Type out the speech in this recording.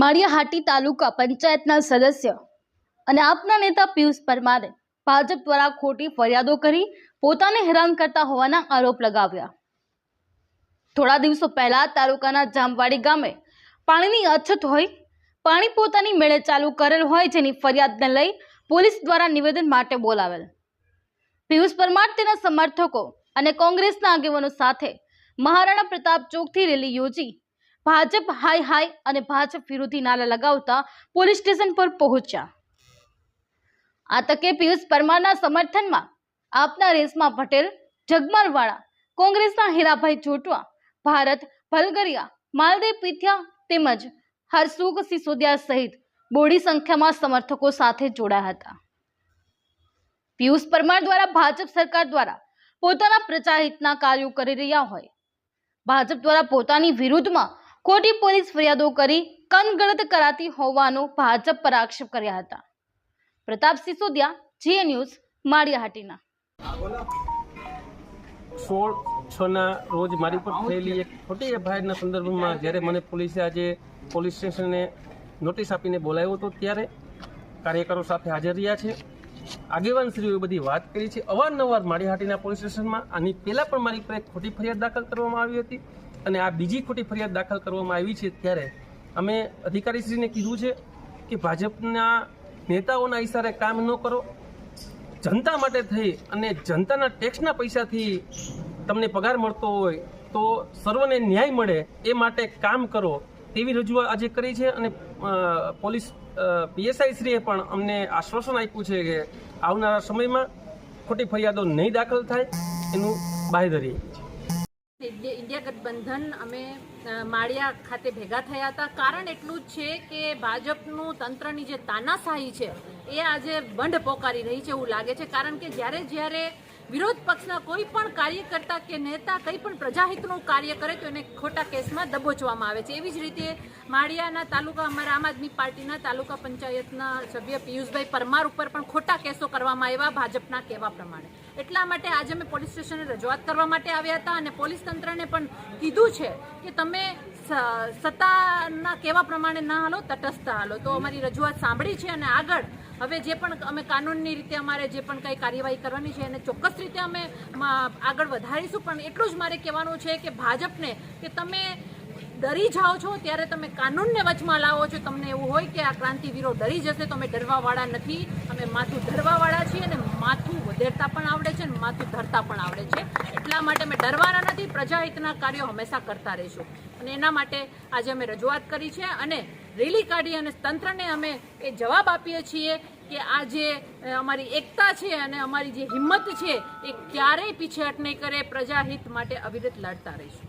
માળિયાહાટી તાલુકા પંચાયતના સદસ્ય અને આપના નેતા પિયુષ પરમારે ભાજપ દ્વારા ખોટી ફરિયાદો કરી પોતાને હેરાન કરતા હોવાના આરોપ લગાવ્યા. થોડા દિવસો પહેલા તાલુકાના જામવાડી ગામે પાણીની અછત હોય, પાણી પોતાની મેળે ચાલુ કરેલ હોય જેની ફરિયાદને લઈ પોલીસ દ્વારા નિવેદન માટે બોલાવેલ. પિયુષ પરમાર તેના સમર્થકો અને કોંગ્રેસના આગેવાનો સાથે મહારાણા પ્રતાપ ચોકથી રેલી યોજી ભાજપ હાય હાય અને ભાજપ વિરોધી નારા લગાવતા પોલીસ સ્ટેશન પર પહોંચ્યા. આ તકે પિયુષ પરમારના સમર્થનમાં આપના રેશમા પટેલ, જગમાલવાળા, કોંગ્રેસના હીરાભાઈ જોટવા, ભારત, ભલગરિયા માલદેવ પીથિયા તેમજ હરસુખ સિસોદિયા સહિત બોડી સંખ્યામાં સમર્થકો સાથે જોડાયા હતા. પિયુષ પરમાર દ્વારા ભાજપ સરકાર દ્વારા પોતાના પ્રજાહિતના કાર્યો કરી રહ્યા હોય. ભાજપ દ્વારા પોતાની વિરુદ્ધમાં ખોટી પોલીસ ફરિયાદો કરી કનગણત કરાતી હોવાનો ભાજપ પર આક્ષેપ કર્યા હતા. પ્રતાપ સિસોદિયા જીએ ન્યૂઝ, માળિયાહાટીના. સોળ છના રોજ મારી પર થયેલી એક ખોટી એફઆઈઆરના સંદર્ભમાં જ્યારે મને પોલીસે આજે પોલીસ સ્ટેશને નોટિસ આપીને બોલાવ્યો હતો, ત્યારે કાર્યકરો સાથે હાજર રહ્યા છે. આગેવાનશ્રીઓએ બધી વાત કરી છે. અવારનવાર માળીહાટીના પોલીસ સ્ટેશનમાં આની પહેલાં પણ મારી પર એક ખોટી ફરિયાદ દાખલ કરવામાં આવી હતી. અને આ બીજી ખોટી ફરિયાદ દાખલ કરવામાં આવી છે ત્યારે અમે અધિકારીશ્રીને કીધું છે કે ભાજપના નેતાઓના ઇશારે કામ ન કરો. જનતા માટે થઈ અને જનતાના ટેક્સના પૈસાથી તમને પગાર મળતો હોય તો સર્વને ન્યાય મળે એ માટે કામ કરો તેવી રજૂઆત આજે કરી છે અને પોલીસ પીએસઆઈ શ્રીએ પણ અમને આશ્વાસન આપ્યું છે કે આવનારા સમયમાં ખોટી ફરિયાદો નહીં દાખલ થાય. એનું બાહેધરી ઇન્ડિયા ગઠબંધન અમે માળિયા ખાતે ભેગા થયા હતા. કારણ એટલું જ છે કે ભાજપનું તંત્રની જે તાનાશાહી છે, એ આજે બંધ પોકારી રહી છે એવું લાગે છે. કારણ કે જ્યારે જ્યારે વિરોધ પક્ષના કોઈ પણ કાર્યકર્તા કે નેતા, કંઈ પણ પ્રજાહિતનું કાર્ય કરે તો એને ખોટા કેસમાં દબોચવામાં આવે છે. એવી જ રીતે માળિયાના તાલુકા, અમારા આમ આદમી પાર્ટીના તાલુકા પંચાયતના સભ્ય પિયુષભાઈ પરમાર ઉપર પણ ખોટા કેસો કરવામાં આવ્યા ભાજપના કહેવા પ્રમાણે. એટલા માટે આજે અમે પોલીસ સ્ટેશને રજૂઆત કરવા માટે આવ્યા હતા અને પોલીસ તંત્રને પણ કીધું છે કે તમે સત્તાના કહેવા પ્રમાણે ના હાલો, તટસ્થ હાલો. તો અમારી રજૂઆત સાંભળી છે અને આગળ હવે જે પણ અમે કાનૂનની રીતે અમારે જે પણ કંઈ કાર્યવાહી કરવાની છે એને ચોક્કસ રીતે અમે આગળ વધારીશું. પણ એટલું જ મારે કહેવાનું છે કે ભાજપને કે તમે ડરી જાઓ છો, ત્યારે તમે કાનૂનને વચમાં લાવો છો. તમને એવું હોય કે આ ક્રાંતિવીરો ડરી જશે, તો અમે ડરવાવાળા નથી. અમે માથું ધરવાવાળા છીએ અને માથું વધેરતા પણ આવડે છે અને માથું ધરતા પણ આવડે છે. એટલા માટે અમે ડરવાના નથી. પ્રજાહિતના કાર્યો હંમેશા કરતા રહીશું. અને એના માટે આજે અમે રજૂઆત કરી છે અને રેલી કાઢી અને તંત્રને અમે એ જવાબ આપીએ છીએ કે આ જે અમારી એકતા છે અને અમારી જે હિંમત છે એ ક્યારેય પીછેહટ નહીં કરે, પ્રજાહિત માટે અવિરત લડતા રહીશું.